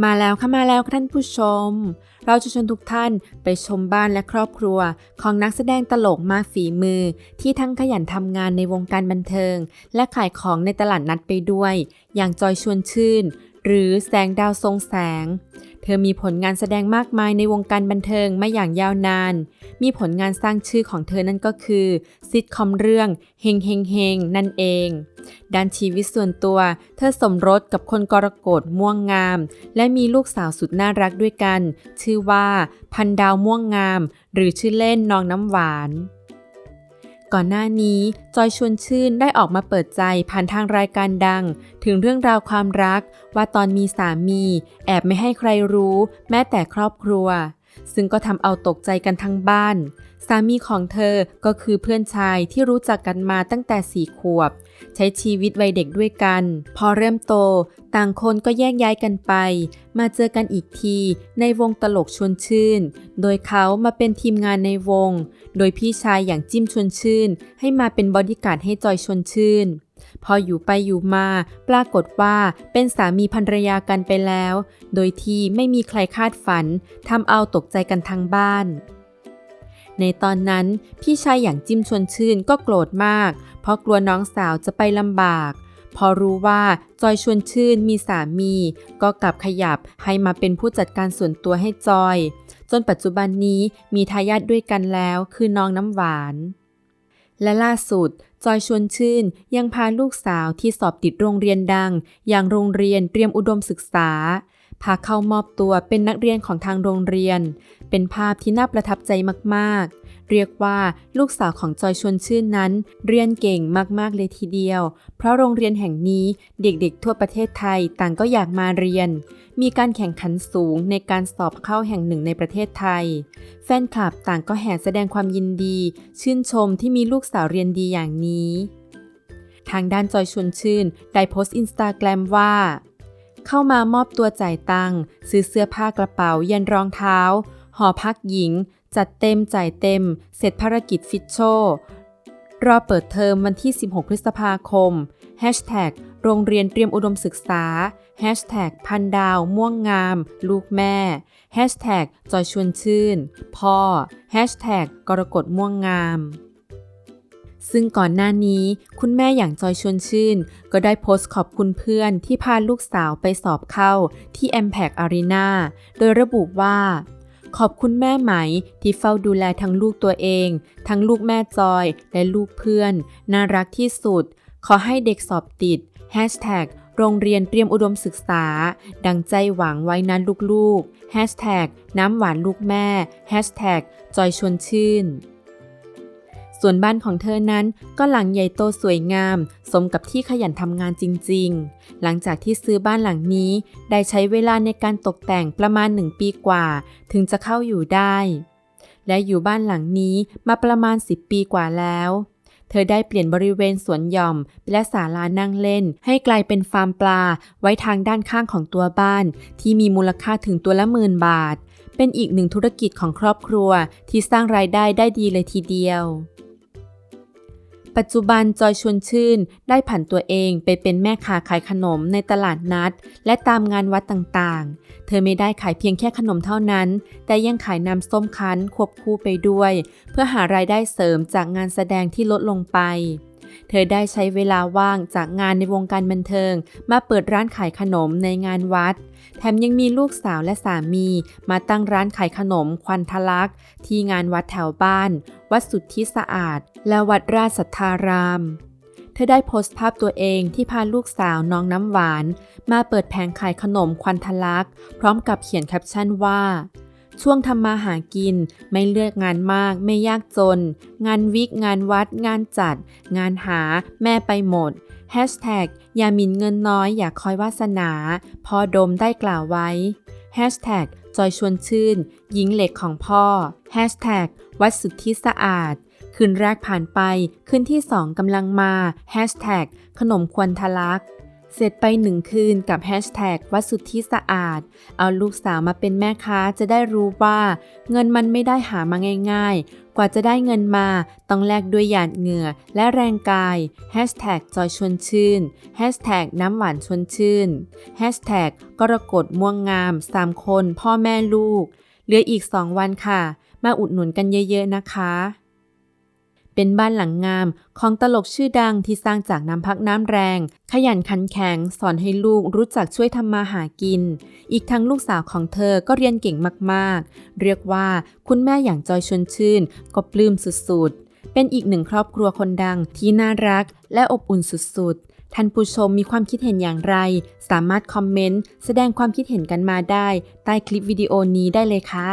มาแล้วค่ะมาแล้วท่านผู้ชม เราจะชวนทุกท่านไปชมบ้านและครอบครัว ของนักแสดงตลกมากฝีมือ ที่ทั้งขยันทำงานในวงการบันเทิง และขายของในตลาดนัดไปด้วย อย่างจอยชวนชื่น หรือแสงดาวทรงแสง เธอมีผลงานแสดงมากมายในวงการบันเทิงมาอย่างยาวนาน มีผลงานสร้างชื่อของเธอนั่นก็คือซิทคอมเรื่องเฮงเฮงเฮงนั่นเอง ด้านชีวิตส่วนตัว เธอสมรสกับคนกรกฎม่วงงาม และมีลูกสาวสุดน่ารักด้วยกัน ชื่อว่าพันดาวม่วงงาม หรือชื่อเล่นน้องน้ำหวาน ก่อนหน้านี้จอยชวนชื่นได้ออกมาเปิดใจผ่านทางรายการดัง ถึงเรื่องราวความรักว่าตอนมีสามี แอบไม่ให้ใครรู้ แม้แต่ครอบครัว ซึ่งก็ทำเอาตกใจกันทั้งบ้าน สามีของเธอก็คือเพื่อนชายที่รู้จักกันมาตั้งแต่สี่ขวบ ใช้ชีวิตวัยเด็กด้วยกัน พอเริ่มโต ต่างคนก็แยกย้ายกันไป มาเจอกันอีกทีในวงตลกชวนชื่น โดยเขามาเป็นทีมงานในวง โดยพี่ชายอย่างจิ้มชวนชื่น ให้มาเป็นบอดี้การ์ดให้จอยชวนชื่น พออยู่ไปอยู่มา ปรากฏว่าเป็นสามีภรรยากันไปแล้ว โดยที่ไม่มีใครคาดฝันทำเอาตกใจกันทั้งบ้าน ในตอนนั้นพี่ชายอย่างจิ้มชวนชื่นก็โกรธมาก เพราะกลัวน้องสาวจะไปลำบาก พอรู้ว่าจอยชวนชื่นมีสามี ก็กลับขยับให้มาเป็นผู้จัดการส่วนตัวให้จอย จนปัจจุบันนี้มีทายาทด้วยกันแล้วคือน้องน้ำหวาน และล่าสุด จอยชวนชื่นยังพาลูกสาวที่สอบติดโรงเรียนดัง อย่างโรงเรียนเตรียมอุดมศึกษา พาเข้ามอบตัวเป็นนักเรียนของทางโรงเรียน เป็นภาพที่น่าประทับใจมากๆ เรียกว่าลูกสาวของจอยชวนชื่นนั้น เรียนเก่งมากๆเลยทีเดียว เพราะโรงเรียนแห่งนี้เด็กๆทั่วประเทศไทยต่างก็อยากมาเรียน มีการแข่งขันสูงในการสอบเข้าแห่งหนึ่งในประเทศไทย แฟนคลับต่างก็แห่แสดงความยินดี ชื่นชมที่มีลูกสาวเรียนดีอย่างนี้ ทางด้านจอยชวนชื่นได้โพสต์อินสตาแกรมว่าเข้ามามอบตัวจ่ายตังค์ซื้อเสื้อผ้ากระเป๋ายันรองเท้า หอพักหญิง จัดเต็มจ่ายเต็ม เสร็จภารกิจฟิตโช รอเปิดเทอมวันที่ 16 พฤษภาคม Hashtag โรงเรียนเตรียมอุดมศึกษา Hashtag พันดาว ม่วงงาม ลูกแม่ Hashtag จอยชวนชื่น พ่อ Hashtag กรกฎม่วงงาม ซึ่งก่อนหน้านี้คุณแม่อย่างจอยชวนชื่น ก็ได้โพสต์ขอบคุณเพื่อนที่พาลูกสาวไปสอบเข้าที่ m p a c Arena โดยระบุว่า ขอบคุณแม่ไหมที่เฝ้าดูแลทั้งลูกตัวเอง ทั้งลูกแม่จอยและลูกเพื่อน น่ารักที่สุด ขอให้เด็กสอบติดโรงเรียนเตรียมอุดมศึกษา ดังใจหวังไว้นั้นลูกๆ น้ำหวานลูกแม่ จอยชวนชื่น ส่วนบ้านของเธอนั้นก็หลังใหญ่โตสวยงาม สมกับที่ขยันทำงานจริง ๆ หลังจากที่ซื้อบ้านหลังนี้ ได้ใช้เวลาในการตกแต่งประมาณหนึ่งปีกว่า ถึงจะเข้าอยู่ได้ และอยู่บ้านหลังนี้มาประมาณ 10 ปีกว่าแล้ว เธอได้เปลี่ยนบริเวณสวนหย่อม และศาลานั่งเล่น ให้กลายเป็นฟาร์มปลา ไว้ทางด้านข้างของตัวบ้าน ที่มีมูลค่าถึงตัวละหมื่นบาทเป็นอีกหนึ่งธุรกิจของครอบครัวที่สร้างรายได้ได้ดีเลยทีเดียว ปัจจุบันจอยชวนชื่น ได้ผันตัวเองไปเป็นแม่ค้าขายขนมในตลาดนัด และตามงานวัดต่างๆ เธอไม่ได้ขายเพียงแค่ขนมเท่านั้น แต่ยังขายน้ำส้มคั้นควบคู่ไปด้วย เพื่อหารายได้เสริมจากงานแสดงที่ลดลงไป เธอได้ใช้เวลาว่างจากงานในวงการบันเทิง มาเปิดร้านขายขนมในงานวัด แถมยังมีลูกสาวและสามี มาตั้งร้านขายขนมควันทะลัก ที่งานวัดแถวบ้าน วัดสุทธิสะอาด และวัดราชสัทธารามเธอได้โพสต์ภาพตัวเองที่พาลูกสาวน้องน้ำหวาน มาเปิดแผงขายขนมควันทะลัก พร้อมกับเขียนแคปชั่นว่า ช่วงทำมาหากิน ไม่เลือกงานมาก ไม่ยากจน งานวิก งานวัด งานจัด งานหา แม่ไปหมด Hashtag อย่าหมินเงินน้อยอย่าคอยวาสนา พอดมได้กล่าวไว้ Hashtag จอยชวนชื่น หญิงเหล็กของพ่อ Hashtag วัดสุทธิสะอาด คืนแรกผ่านไป คืนที่สองกำลังมา Hashtag ขนมควนทะลัก เสร็จไปหนึ่งคืนกับ Hashtag วัดสุทธิสะอาด เอาลูกสาวมาเป็นแม่ค้าจะได้รู้ว่า เงินมันไม่ได้หามาง่ายๆ กว่าจะได้เงินมาต้องแลกด้วยหยาดเหงื่อและแรงกาย Hashtag จอยชวนชื่น Hashtag น้ำหวานชวนชื่น Hashtag กรกฎม่วงงาม 3 คน พ่อแม่ลูก เหลืออีก 2 วันค่ะ มาอุดหนุนกันเยอะๆนะคะ เป็นบ้านหลังงามของตลกชื่อดังที่สร้างจากน้ำพักน้ำแรง ขยันขันแข็ง สอนให้ลูกรู้จักช่วยทำมาหากิน อีกทั้งลูกสาวของเธอก็เรียนเก่งมากๆ เรียกว่าคุณแม่อย่างจอยชวนชื่น ก็ปลื้มสุดๆ เป็นอีกหนึ่งครอบครัวคนดังที่น่ารักและอบอุ่นสุดๆท่านผู้ชมมีความคิดเห็นอย่างไร สามารถคอมเมนต์ แสดงความคิดเห็นกันมาได้ ใต้คลิปวิดีโอนี้ได้เลยค่ะ